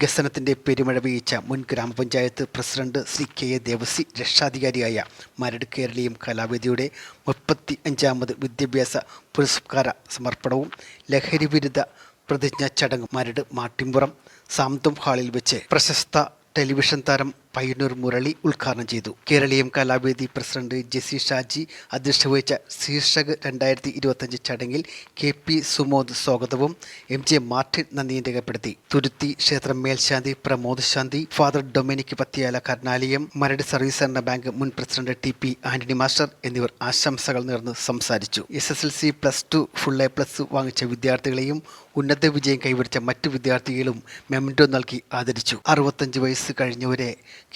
വികസനത്തിന്റെ പെരുമഴ വീഴ്ച. മുൻ ഗ്രാമപഞ്ചായത്ത് president Shri K A Devassy രക്ഷാധികാരിയായ Maradu Keraleeyam കലാവേദിയുടെ മുപ്പത്തി അഞ്ചാമത് വിദ്യാഭ്യാസ പുരസ്കാര സമർപ്പണവും ലഹരി വിരുദ്ധ പ്രതിജ്ഞാ ചടങ്ങ് മരട് മാട്ടിമ്പുറം സാന്തം ഹാളിൽ വെച്ച് പ്രശസ്ത ടെലിവിഷൻ താരം പയ്യന്നൂർ മുരളി ഉദ്ഘാടനം ചെയ്തു. കേരളീയം കലാവേദി പ്രസിഡന്റ് ജെസി ഷാജി അധ്യക്ഷത വഹിച്ച ശീർഷക് രണ്ടായിരത്തി ഇരുപത്തഞ്ച് ചടങ്ങിൽ കെ പി സുമോദ് സ്വാഗതവും എം ജെ മാർട്ടിൻ നന്ദിയും രേഖപ്പെടുത്തി. തുരുത്തി ക്ഷേത്രം മേൽശാന്തി പ്രമോദ് ശാന്തി ഫാദർ ഡൊമിനിക് പത്തിയാല കർണാലയം മരട് സർവീസ് സഹകരണ ബാങ്ക് മുൻ president T P Antony master എന്നിവർ ആശംസകൾ നേർന്ന് സംസാരിച്ചു. S S L C plus two full A plus വാങ്ങിച്ച വിദ്യാർത്ഥികളെയും ഉന്നത വിജയം കൈവരിച്ച മറ്റു വിദ്യാർത്ഥികളും മെമന്റോ നൽകി ആദരിച്ചു. അറുപത്തഞ്ച് വയസ്സ് കഴിഞ്ഞവരെ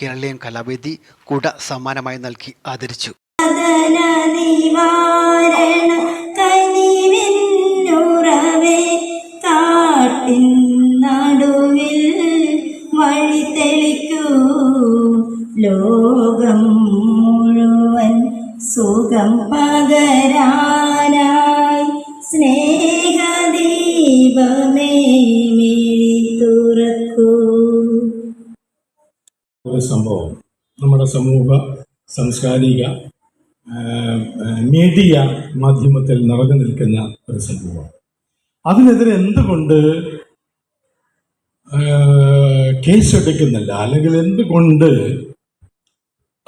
കേരളീയൻ കലാവേദി കുട സമ്മാനമായി നൽകി ആദരിച്ചു. ലോകം മുഴുവൻ സുഖം പകരാനായി ഒരു സംഭവം. നമ്മുടെ സമൂഹ സാംസ്കാരിക മീഡിയ മാധ്യമത്തിൽ നിറഞ്ഞു നിൽക്കുന്ന ഒരു സംഭവം അതിനെതിരെ എന്തുകൊണ്ട് കേസെടുക്കുന്നില്ല അല്ലെങ്കിൽ എന്തുകൊണ്ട്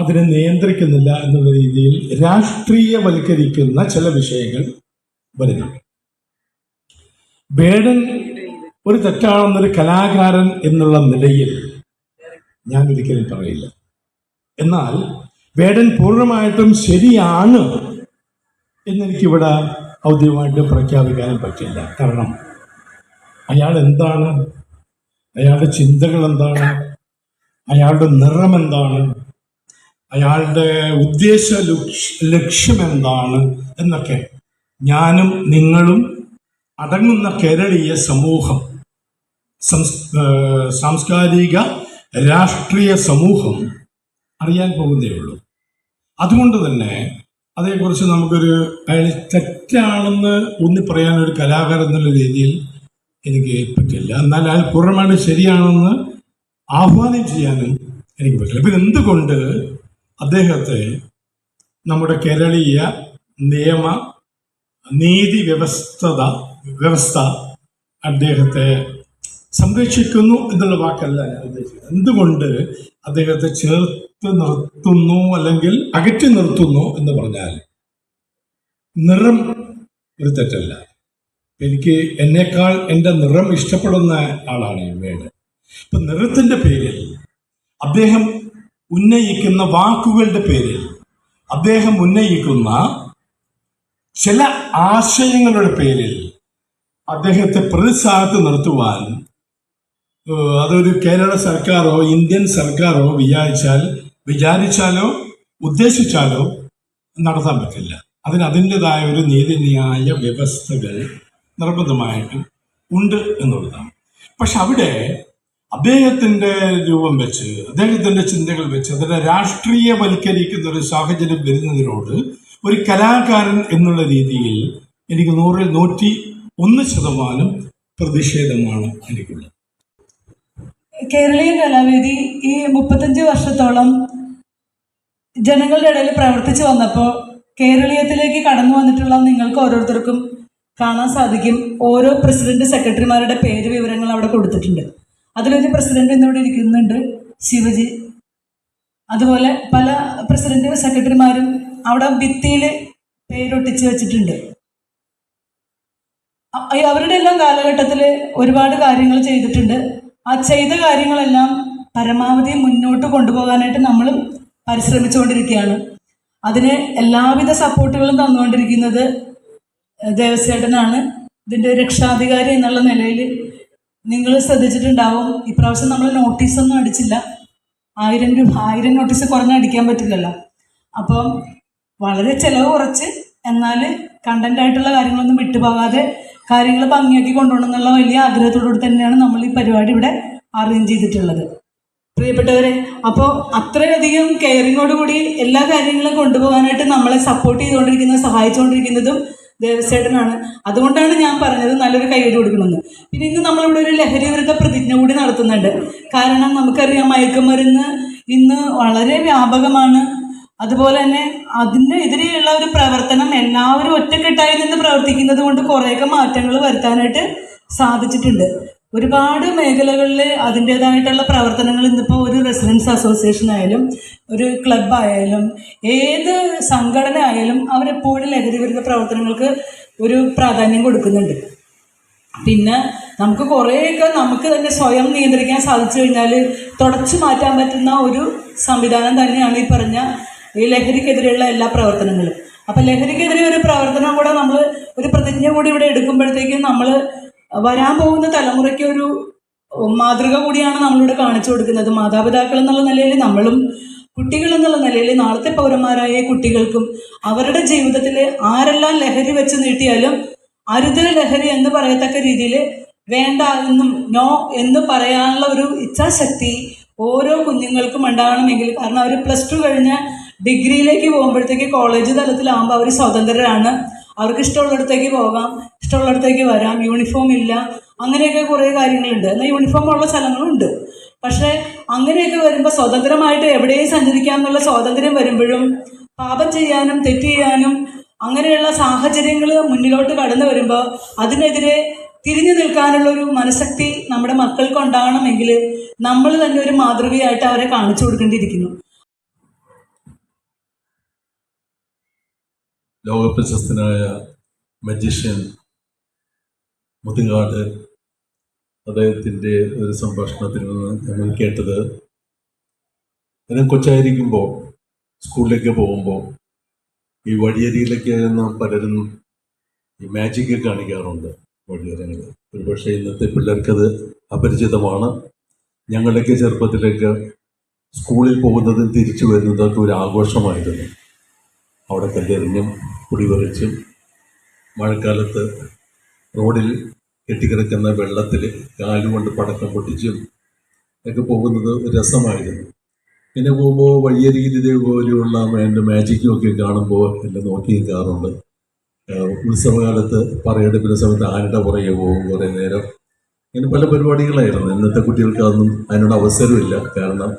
അതിനെ നിയന്ത്രിക്കുന്നില്ല എന്നുള്ള രീതിയിൽ രാഷ്ട്രീയവൽക്കരിക്കുന്ന ചില വിഷയങ്ങൾ വരുന്നു. ബേഡൻ ഒരു തെറ്റാണെന്നൊരു കലാകാരൻ എന്നുള്ള നിലയിൽ ഞാൻ ഒരിക്കലും പറയില്ല. എന്നാൽ വേടൻ പൂർണമായിട്ടും ശരിയാണ് എന്നെനിക്കിവിടെ ഔദ്യോഗികമായിട്ട് പ്രഖ്യാപിക്കാനും പറ്റില്ല. കാരണം അയാൾ എന്താണ്? അയാളുടെ ചിന്തകൾ എന്താണ്? അയാളുടെ നിറം എന്താണ്? അയാളുടെ ഉദ്ദേശ ലക്ഷ്യം എന്താണ്? എന്നൊക്കെ ഞാനും നിങ്ങളും അടങ്ങുന്ന കേരളീയ സമൂഹം സംസ് സാംസ്കാരിക രാഷ്ട്രീയ സമൂഹം അറിയാൻ പോകുന്നേ ഉള്ളൂ. അതുകൊണ്ട് തന്നെ അതേക്കുറിച്ച് നമുക്കൊരു അയാൾ തെറ്റാണെന്ന് ഊന്നി പറയാൻ ഒരു കലാകാരൻ എന്നുള്ള രീതിയിൽ എനിക്ക് പറ്റില്ല. എന്നാൽ അയാൾ പൂർണമായിട്ട് ശരിയാണെന്ന് ആഹ്വാനം ചെയ്യാനും എനിക്ക് പറ്റില്ല. പിന്നെ എന്തുകൊണ്ട് അദ്ദേഹത്തെ നമ്മുടെ കേരളീയ നിയമ നീതി വ്യവസ്ഥത വ്യവസ്ഥ അദ്ദേഹത്തെ സംരക്ഷിക്കുന്നു എന്നുള്ള വാക്കല്ല ഞാൻ ഉദ്ദേശിക്കുന്നത്. എന്തുകൊണ്ട് അദ്ദേഹത്തെ ചേർത്ത് നിർത്തുന്നു അല്ലെങ്കിൽ അകറ്റി നിർത്തുന്നു എന്ന് പറഞ്ഞാൽ നിറം ഒരു തെറ്റല്ല. എനിക്ക് എന്നേക്കാൾ എന്റെ നിറം ഇഷ്ടപ്പെടുന്ന ആളാണ് ഈ വേട്. ഇപ്പൊ നിറത്തിന്റെ പേരിൽ അദ്ദേഹം ഉന്നയിക്കുന്ന വാക്കുകളുടെ പേരിൽ അദ്ദേഹം ഉന്നയിക്കുന്ന ചില ആശയങ്ങളുടെ പേരിൽ അദ്ദേഹത്തെ പ്രതിസാഹത്ത് നിർത്തുവാൻ അതൊരു കേരള സർക്കാരോ ഇന്ത്യൻ സർക്കാരോ വിചാരിച്ചാൽ വിചാരിച്ചാലോ ഉദ്ദേശിച്ചാലോ നടത്താൻ പറ്റില്ല. അതിന് അതിന്റെതായ ഒരു നീതിന്യായ വ്യവസ്ഥകൾ നിർബന്ധമായിട്ടും ഉണ്ട് എന്നുള്ളതാണ്. പക്ഷെ അവിടെ അദ്ദേഹത്തിന്റെ രൂപം വെച്ച് അദ്ദേഹത്തിന്റെ ചിന്തകൾ വെച്ച് അതിനെ രാഷ്ട്രീയവൽക്കരിക്കുന്ന ഒരു സാഹചര്യം വരുന്നതിനോട് ഒരു കലാകാരൻ എന്നുള്ള രീതിയിൽ എനിക്ക് നൂറിൽ നൂറ്റി ഒന്ന് ശതമാനം പ്രതിഷേധമാണ് എനിക്കുള്ളത്. കേരളീയ കലാവേദി ഈ മുപ്പത്തഞ്ച് വർഷത്തോളം ജനങ്ങളുടെ ഇടയിൽ പ്രവർത്തിച്ചു വന്നപ്പോൾ കേരളീയത്തിലേക്ക് കടന്നു വന്നിട്ടുള്ള നിങ്ങൾക്ക് ഓരോരുത്തർക്കും കാണാൻ സാധിക്കും. ഓരോ പ്രസിഡന്റ് സെക്രട്ടറിമാരുടെ പേര് വിവരങ്ങൾ അവിടെ കൊടുത്തിട്ടുണ്ട്. അതിലൊരു പ്രസിഡന്റ് ഇന്നിവിടെ ഇരിക്കുന്നുണ്ട് ശിവജി. അതുപോലെ പല പ്രസിഡന്റ് സെക്രട്ടറിമാരും അവിടെ ഭിത്തിയിൽ പേരൊട്ടിച്ച് വെച്ചിട്ടുണ്ട്. അവരുടെ എല്ലാം കാലഘട്ടത്തിൽ ഒരുപാട് കാര്യങ്ങൾ ചെയ്തിട്ടുണ്ട്. ആ ചെയ്ത കാര്യങ്ങളെല്ലാം പരമാവധി മുന്നോട്ട് കൊണ്ടുപോകാനായിട്ട് നമ്മളും പരിശ്രമിച്ചുകൊണ്ടിരിക്കുകയാണ്. അതിന് എല്ലാവിധ സപ്പോർട്ടുകളും തന്നുകൊണ്ടിരിക്കുന്നത് ദേവസ്വേട്ടനാണ് ഇതിന്റെ രക്ഷാധികാരി എന്നുള്ള നിലയിൽ നിങ്ങൾ ശ്രദ്ധിച്ചിട്ടുണ്ടാവും. ഇപ്രാവശ്യം നമ്മൾ നോട്ടീസൊന്നും അടിച്ചില്ല. ആയിരം രൂപ ആയിരം നോട്ടീസ് കുറഞ്ഞ് അടിക്കാൻ പറ്റില്ലല്ലോ. അപ്പം വളരെ ചിലവ് കുറച്ച് എന്നാൽ കണ്ടന്റ് ആയിട്ടുള്ള കാര്യങ്ങളൊന്നും വിട്ടുപോകാതെ കാര്യങ്ങൾ ഭംഗിയാക്കി കൊണ്ടുപോകണം എന്നുള്ള വലിയ ആഗ്രഹത്തോടുകൂടി തന്നെയാണ് നമ്മൾ ഈ പരിപാടി ഇവിടെ അറേഞ്ച് ചെയ്തിട്ടുള്ളത്. പ്രിയപ്പെട്ടവരെ അപ്പോൾ അത്രയധികം കെയറിങ്ങോടുകൂടി എല്ലാ കാര്യങ്ങളും കൊണ്ടുപോകാനായിട്ട് നമ്മളെ സപ്പോർട്ട് ചെയ്തുകൊണ്ടിരിക്കുന്നതും സഹായിച്ചുകൊണ്ടിരിക്കുന്നതും ദേവസേട്ടനാണ് അതുകൊണ്ടാണ് ഞാൻ പറഞ്ഞത് നല്ലൊരു കൈയ്യടി കൊടുക്കണമെന്ന്. പിന്നെ ഇന്ന് നമ്മളിവിടെ ഒരു ലഹരി വിരുദ്ധ പ്രതിജ്ഞ കൂടി നടത്തുന്നുണ്ട്. കാരണം നമുക്കറിയാം മയക്കുമരുന്ന് ഇന്ന് വളരെ വ്യാപകമാണ്. അതുപോലെ തന്നെ അതിന്റെ എതിരെയുള്ള ഒരു പ്രവർത്തനം എല്ലാവരും ഒറ്റക്കെട്ടായി നിന്ന് പ്രവർത്തിക്കുന്നത് കൊണ്ട് കുറേയൊക്കെ മാറ്റങ്ങൾ വരുത്താനായിട്ട് സാധിച്ചിട്ടുണ്ട്. ഒരുപാട് മേഖലകളിൽ അതിന്റേതായിട്ടുള്ള പ്രവർത്തനങ്ങൾ ഇന്നിപ്പോൾ ഒരു റെസിഡൻസ് അസോസിയേഷൻ ആയാലും ഒരു ക്ലബ് ആയാലും ഏത് സംഘടന ആയാലും അവരെപ്പോഴും ലഹരി പ്രവർത്തനങ്ങൾക്ക് ഒരു പ്രാധാന്യം കൊടുക്കുന്നുണ്ട്. പിന്നെ നമുക്ക് കുറേയൊക്കെ നമുക്ക് തന്നെ സ്വയം നിയന്ത്രിക്കാൻ സാധിച്ചു കഴിഞ്ഞാൽ തുടച്ചു മാറ്റാൻ പറ്റുന്ന ഒരു സംവിധാനം തന്നെയാണ് ഈ പറഞ്ഞ ഈ ലഹരിക്കെതിരെയുള്ള എല്ലാ പ്രവർത്തനങ്ങളും. അപ്പം ലഹരിക്കെതിരെ ഒരു പ്രവർത്തനം കൂടെ നമ്മൾ ഒരു പ്രതിജ്ഞ കൂടി ഇവിടെ എടുക്കുമ്പോഴത്തേക്കും നമ്മൾ വരാൻ പോകുന്ന തലമുറയ്ക്ക് ഒരു മാതൃക കൂടിയാണ് നമ്മളിവിടെ കാണിച്ചു കൊടുക്കുന്നത്. മാതാപിതാക്കൾ എന്നുള്ള നിലയിൽ നമ്മളും കുട്ടികൾ എന്നുള്ള നിലയിൽ നാളത്തെ പൗരന്മാരായ കുട്ടികൾക്കും അവരുടെ ജീവിതത്തിൽ ആരെല്ലാം ലഹരി വെച്ച് നീട്ടിയാലും അരുത് ലഹരി എന്ന് പറയത്തക്ക രീതിയിൽ വേണ്ട എന്നും നോ എന്ന് പറയാനുള്ള ഒരു ഇച്ഛാശക്തി ഓരോ കുഞ്ഞുങ്ങൾക്കും ഉണ്ടാകണമെങ്കിൽ കാരണം അവർ പ്ലസ് ടു കഴിഞ്ഞ് ഡിഗ്രിയിലേക്ക് പോകുമ്പോഴത്തേക്ക് കോളേജ് തലത്തിലാകുമ്പോൾ അവർ സ്വതന്ത്രരാണ്. അവർക്ക് ഇഷ്ടമുള്ളിടത്തേക്ക് പോകാം ഇഷ്ടമുള്ളിടത്തേക്ക് വരാം യൂണിഫോം ഇല്ല അങ്ങനെയൊക്കെ കുറേ കാര്യങ്ങളുണ്ട്. എന്നാൽ യൂണിഫോം ഉള്ള സ്ഥലങ്ങളുണ്ട്. പക്ഷേ അങ്ങനെയൊക്കെ വരുമ്പോൾ സ്വതന്ത്രമായിട്ട് എവിടെയും സഞ്ചരിക്കാം എന്നുള്ള സ്വാതന്ത്ര്യം വരുമ്പോഴും പാപം ചെയ്യാനും തെറ്റ് ചെയ്യാനും അങ്ങനെയുള്ള സാഹചര്യങ്ങൾ മുന്നിലോട്ട് കടന്നു വരുമ്പോൾ അതിനെതിരെ തിരിഞ്ഞു നിൽക്കാനുള്ള ഒരു മനഃശക്തി നമ്മുടെ മക്കൾക്ക് ഉണ്ടാകണമെങ്കിൽ നമ്മൾ തന്നെ ഒരു മാതൃകയായിട്ട് അവരെ കാണിച്ചു കൊടുക്കേണ്ടിയിരിക്കുന്നു. ലോകപ്രശസ്തനായ മജീഷ്യൻ മുതുകാട് അദ്ദേഹത്തിന്റെ ഒരു സംഭാഷണത്തിൽ നിന്ന് ഞങ്ങൾ കേട്ടത്. ഞാൻ കൊച്ചായിരിക്കുമ്പോൾ സ്കൂളിലേക്ക് പോകുമ്പോൾ ഈ വഴിയരിയിലൊക്കെ നാം പലരും ഈ മാജിക്ക് കാണിക്കാറുണ്ട്. വഴിയരങ്ങൾ ഒരുപക്ഷെ ഇന്നത്തെ പിള്ളേർക്കത് അപരിചിതമാണ്. ഞങ്ങളുടെയൊക്കെ ചെറുപ്പത്തിലേക്ക് സ്കൂളിൽ പോകുന്നതും തിരിച്ചു വരുന്നതൊക്കെ ഒരു ആഘോഷമായിരുന്നു. അവിടെ കല്ലെറിഞ്ഞും കുടിവറിച്ചും മഴക്കാലത്ത് റോഡിൽ കെട്ടിക്കിടക്കുന്ന വെള്ളത്തിൽ കാലുകൊണ്ട് പടക്കം പൊട്ടിച്ചും ഒക്കെ പോകുന്നത് രസമായിരുന്നു. പിന്നെ പോകുമ്പോൾ വഴിയരികിൽ ഇതേപോലെയുള്ള എന്റെ മാജിക്കും ഒക്കെ കാണുമ്പോൾ എല്ലാം നോക്കി നിൽക്കാറുണ്ട് ഉത്സവകാലത്ത് പറയെടുപ്പിന്റെ സമയത്ത് ആനയുടെ പുറകെ പോകും കുറേ നേരം. ഇങ്ങനെ പല പരിപാടികളായിരുന്നു. ഇന്നത്തെ കുട്ടികൾക്ക് അതൊന്നും അതിനോട് അവസരമില്ല. കാരണം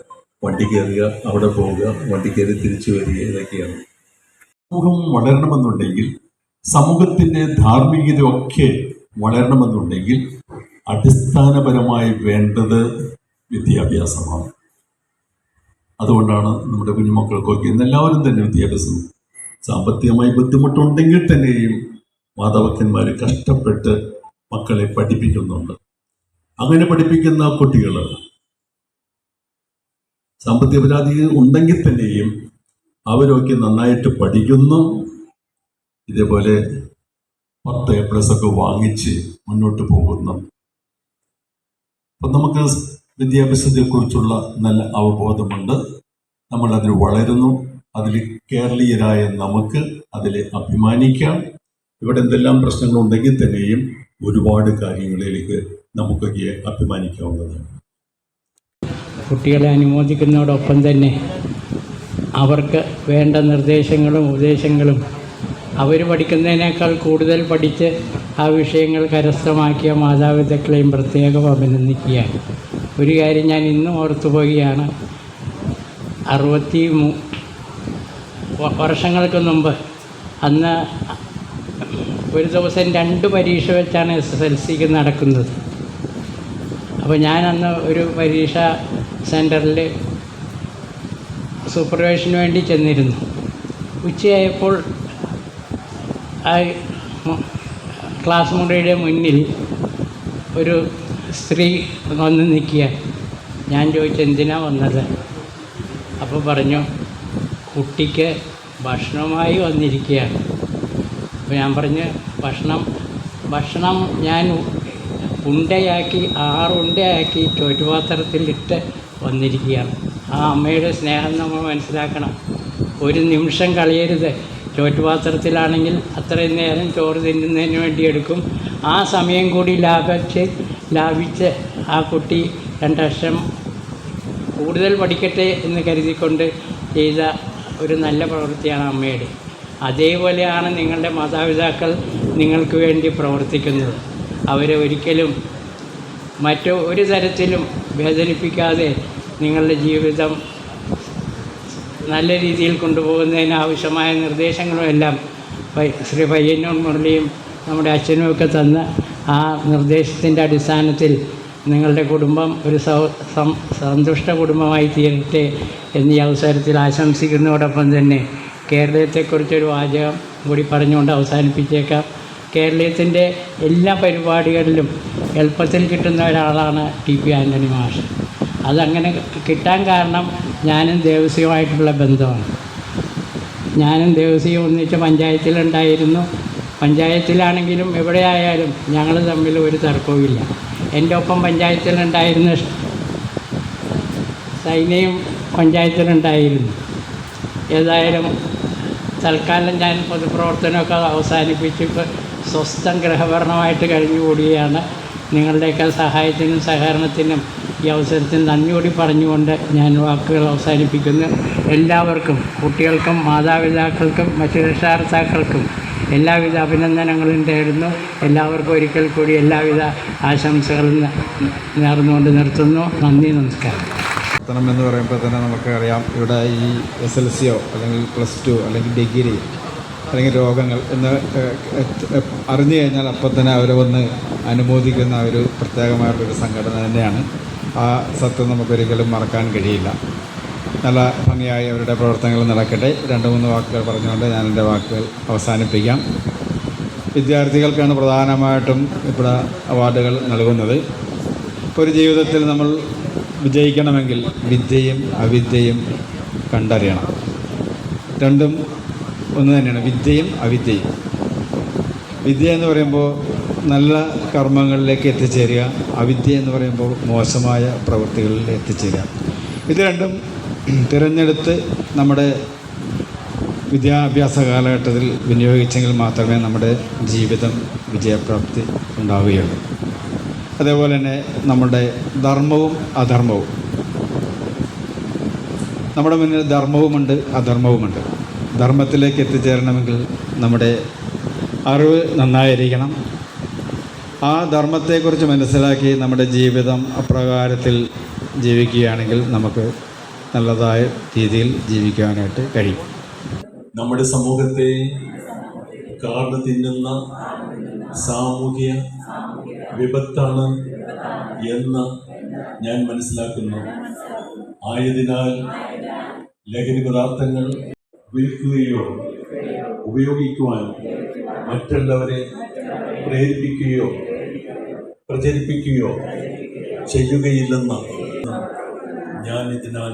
വണ്ടി കയറുക അവിടെ പോവുക വണ്ടി കയറി തിരിച്ചു വരിക ഇതൊക്കെയാണ്. സമൂഹം വളരണമെന്നുണ്ടെങ്കിൽ സമൂഹത്തിന്റെ ധാർമ്മികതയൊക്കെ വളരണമെന്നുണ്ടെങ്കിൽ അടിസ്ഥാനപരമായി വേണ്ടത് വിദ്യാഭ്യാസമാണ്. അതുകൊണ്ടാണ് നമ്മുടെ കുഞ്ഞുമക്കൾക്കൊക്കെ ഇന്ന് എല്ലാവരും തന്നെ വിദ്യാഭ്യാസം സാമ്പത്തികമായി ബുദ്ധിമുട്ടുണ്ടെങ്കിൽ തന്നെയും മാതാപിതാക്കന്മാർ കഷ്ടപ്പെട്ട് മക്കളെ പഠിപ്പിക്കുന്നുണ്ട്. അങ്ങനെ പഠിപ്പിക്കുന്ന കുട്ടികൾ സാമ്പത്തിക പരാതി ഉണ്ടെങ്കിൽ തന്നെയും അവരൊക്കെ നന്നായിട്ട് പഠിക്കുന്നു. ഇതേപോലെ പത്ത് എ പ്ലസ് ഒക്കെ വാങ്ങിച്ച് മുന്നോട്ട് പോകുന്നു. അപ്പം നമുക്ക് വിദ്യാഭ്യാസത്തെക്കുറിച്ചുള്ള നല്ല അവബോധമുണ്ട്. നമ്മൾ അതിൽ വളരുന്നു. അതിൽ കേരളീയരായ നമുക്ക് അതിൽ അഭിമാനിക്കാം. ഇവിടെ എന്തെല്ലാം പ്രശ്നങ്ങളുണ്ടെങ്കിൽ തന്നെയും ഒരുപാട് കാര്യങ്ങളിലേക്ക് നമുക്കൊക്കെ അഭിമാനിക്കാവുന്നതാണ്. കുട്ടികളെ അനുമോദിക്കുന്നതോടൊപ്പം തന്നെ അവർക്ക് വേണ്ട നിർദ്ദേശങ്ങളും ഉപദേശങ്ങളും അവർ പഠിക്കുന്നതിനേക്കാൾ കൂടുതൽ പഠിച്ച് ആ വിഷയങ്ങൾ കരസ്ഥമാക്കിയ മാതാപിതാക്കളെയും പ്രത്യേകം അഭിനന്ദിക്കുകയാണ്. ഒരു കാര്യം ഞാൻ ഇന്നും ഓർത്തു പോവുകയാണ്. അറുപത്തി വർഷങ്ങൾക്ക് മുമ്പ് അന്ന് ഒരു ദിവസം രണ്ട് പരീക്ഷ വെച്ചാണ് എസ് എസ് എൽ സിക്ക് നടക്കുന്നത്. അപ്പോൾ ഞാൻ അന്ന് ഒരു പരീക്ഷ സെന്ററിൽ സൂപ്പർവൈഷന് വേണ്ടി ചെന്നിരുന്നു. ഉച്ചയായപ്പോൾ ആ ക്ലാസ് മുറിയുടെ മുന്നിൽ ഒരു സ്ത്രീ വന്ന് നിൽക്കുക. ഞാൻ ചോദിച്ചു എന്തിനാ വന്നത്? അപ്പോൾ പറഞ്ഞു കുട്ടിക്ക് ഭക്ഷണമായി വന്നിരിക്കുകയാണ്. അപ്പോൾ ഞാൻ പറഞ്ഞ് ഭക്ഷണം ഭക്ഷണം ഞാൻ ഉണ്ടയാക്കി ആറുണ്ടയാക്കി ചോറ്റുപാത്രത്തിലിട്ട് വന്നിരിക്കുകയാണ്. ആ അമ്മയുടെ സ്നേഹം നമ്മൾ മനസ്സിലാക്കണം. ഒരു നിമിഷം കളയരുത്. ചോറ്റുപാത്രത്തിലാണെങ്കിൽ അത്രയും നേരം ചോറ് തിന്നുന്നതിന് വേണ്ടി എടുക്കും. ആ സമയം കൂടി ലാഭിച്ച് ലാഭിച്ച് ആ കുട്ടി രണ്ടക്ഷം കൂടുതൽ പഠിക്കട്ടെ എന്ന് കരുതിക്കൊണ്ട് ചെയ്ത ഒരു നല്ല പ്രവൃത്തിയാണ് അമ്മയുടെ. അതേപോലെയാണ് നിങ്ങളുടെ മാതാപിതാക്കൾ നിങ്ങൾക്ക് വേണ്ടി പ്രവർത്തിക്കുന്നത്. അവരെ ഒരിക്കലും മറ്റു ഒരു തരത്തിലും വേദനിപ്പിക്കാതെ നിങ്ങളുടെ ജീവിതം നല്ല രീതിയിൽ കൊണ്ടുപോകുന്നതിന് ആവശ്യമായ നിർദ്ദേശങ്ങളും എല്ലാം ശ്രീ പയ്യന്നൂർ മുരളിയും നമ്മുടെ അച്ഛനും ഒക്കെ തന്ന ആ നിർദ്ദേശത്തിന്റെ അടിസ്ഥാനത്തിൽ നിങ്ങളുടെ കുടുംബം ഒരു സന്തുഷ്ട കുടുംബമായി തീരട്ടെ എന്നീ അവസരത്തിൽ ആശംസിക്കുന്നതോടൊപ്പം തന്നെ കേരളത്തെക്കുറിച്ചൊരു വാചകം കൂടി പറഞ്ഞുകൊണ്ട് അവസാനിപ്പിച്ചേക്കാം. കേരളത്തിന്റെ എല്ലാ പരിപാടികളിലും എളുപ്പത്തിൽ കിട്ടുന്ന ഒരാളാണ് ടി പി ആന്റണി മാഷ്. അതങ്ങനെ കിട്ടാൻ കാരണം ഞാനും ദേവസ്യവുമായിട്ടുള്ള ബന്ധമാണ്. ഞാനും ദേവസ്യം ഒന്നിച്ച് പഞ്ചായത്തിലുണ്ടായിരുന്നു. പഞ്ചായത്തിലാണെങ്കിലും എവിടെയായാലും ഞങ്ങൾ തമ്മിൽ ഒരു തർക്കവുമില്ല എന്റെ ഒപ്പം പഞ്ചായത്തിലുണ്ടായിരുന്ന സൈനയും പഞ്ചായത്തിലുണ്ടായിരുന്നു. ഏതായാലും തൽക്കാലം ഞാൻ പൊതുപ്രവർത്തനമൊക്കെ അവസാനിപ്പിച്ച് സ്വസ്ഥം ഗൃഹഭരണമായിട്ട് കഴിഞ്ഞുകൂടിയാണ്. നിങ്ങളുടെയൊക്കെ സഹായത്തിനും സഹകരണത്തിനും ഈ അവസരത്തിൽ നന്ദിയോടി പറഞ്ഞുകൊണ്ട് ഞാൻ വാക്കുകൾ അവസാനിപ്പിക്കുന്നു. എല്ലാവർക്കും കുട്ടികൾക്കും മാതാപിതാക്കൾക്കും മറ്റു രക്ഷാകർത്താക്കൾക്കും എല്ലാവിധ അഭിനന്ദനങ്ങളും തേടുന്നു എല്ലാവർക്കും ഒരിക്കൽ കൂടി എല്ലാവിധ ആശംസകളും നേർന്നുകൊണ്ട് നിർത്തുന്നു. നന്ദി നമസ്കാരം. പത്തനം എന്ന് പറയുമ്പോൾ തന്നെ നമുക്കറിയാം ഇവിടെ ഈ എസ് എൽ സിയോ അല്ലെങ്കിൽ പ്ലസ് ടു അല്ലെങ്കിൽ ഡിഗ്രി അല്ലെങ്കിൽ രോഗങ്ങൾ എന്ന് അറിഞ്ഞു കഴിഞ്ഞാൽ അപ്പം തന്നെ അവരെ വന്ന് അനുമോദിക്കുന്ന ഒരു പ്രത്യേകമായിട്ടുള്ളൊരു സംഘടന തന്നെയാണ്. ആ സത്യം നമുക്കൊരിക്കലും മറക്കാൻ കഴിയില്ല. നല്ല ഭംഗിയായി അവരുടെ പ്രവർത്തനങ്ങൾ നടക്കട്ടെ. രണ്ട് മൂന്ന് വാക്കുകൾ പറഞ്ഞുകൊണ്ട് ഞാൻ എന്റെ വാക്കുകൾ അവസാനിപ്പിക്കാം. വിദ്യാർത്ഥികൾക്കാണ് പ്രധാനമായിട്ടും ഇവിടെ അവാർഡുകൾ നൽകുന്നത്. ഒരു ജീവിതത്തിൽ നമ്മൾ വിജയിക്കണമെങ്കിൽ വിദ്യയും അവിദ്യയും കണ്ടറിയണം. രണ്ടും ഒന്ന് തന്നെയാണ്. വിദ്യയും അവിദ്യയും. വിദ്യ എന്ന് പറയുമ്പോൾ നല്ല കർമ്മങ്ങളിലേക്ക് എത്തിച്ചേരുക. അവിദ്യ എന്ന് പറയുമ്പോൾ മോശമായ പ്രവൃത്തികളിൽ എത്തിച്ചേരുക. ഇത് രണ്ടും തിരഞ്ഞെടുത്ത് നമ്മുടെ വിദ്യാഭ്യാസ കാലഘട്ടത്തിൽ വിനിയോഗിച്ചെങ്കിൽ മാത്രമേ നമ്മുടെ ജീവിതം വിജയപ്രാപ്തി ഉണ്ടാവുകയുള്ളൂ. അതേപോലെ തന്നെ നമ്മുടെ ധർമ്മവും അധർമ്മവും. നമ്മുടെ മുന്നിൽ ധർമ്മവുമുണ്ട് അധർമ്മവുമുണ്ട്. ധർമ്മത്തിലേക്ക് എത്തിച്ചേരണമെങ്കിൽ നമ്മുടെ അറിവ് നന്നായിരിക്കണം. ആ ധർമ്മത്തെക്കുറിച്ച് മനസ്സിലാക്കി നമ്മുടെ ജീവിതം അപ്രകാരത്തിൽ ജീവിക്കുകയാണെങ്കിൽ നമുക്ക് നല്ലതായ രീതിയിൽ ജീവിക്കാനായിട്ട് കഴിയും. നമ്മുടെ സമൂഹത്തെ കാർഡ് തിന്നുന്ന സാമൂഹ്യ വിപത്താണ് എന്ന് ഞാൻ മനസ്സിലാക്കുന്നു. ആയതിനാൽ ലഹരി പദാർത്ഥങ്ങൾ വിൽക്കുകയോ ഉപയോഗിക്കുവാൻ മറ്റുള്ളവരെ പ്രേരിപ്പിക്കുകയോ പ്രചരിപ്പിക്കുകയോ ചെയ്യുകയില്ലെന്ന് ഞാൻ ഇതിനാൽ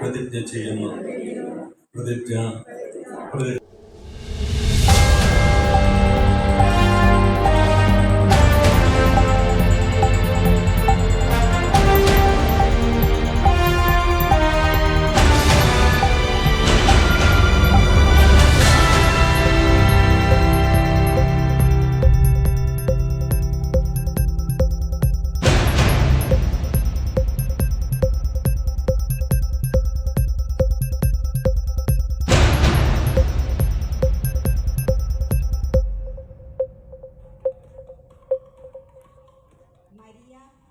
പ്രതിജ്ഞ ചെയ്യുന്നു. പ്രതിജ്ഞ പ്രതിജ്ഞ.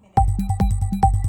minute.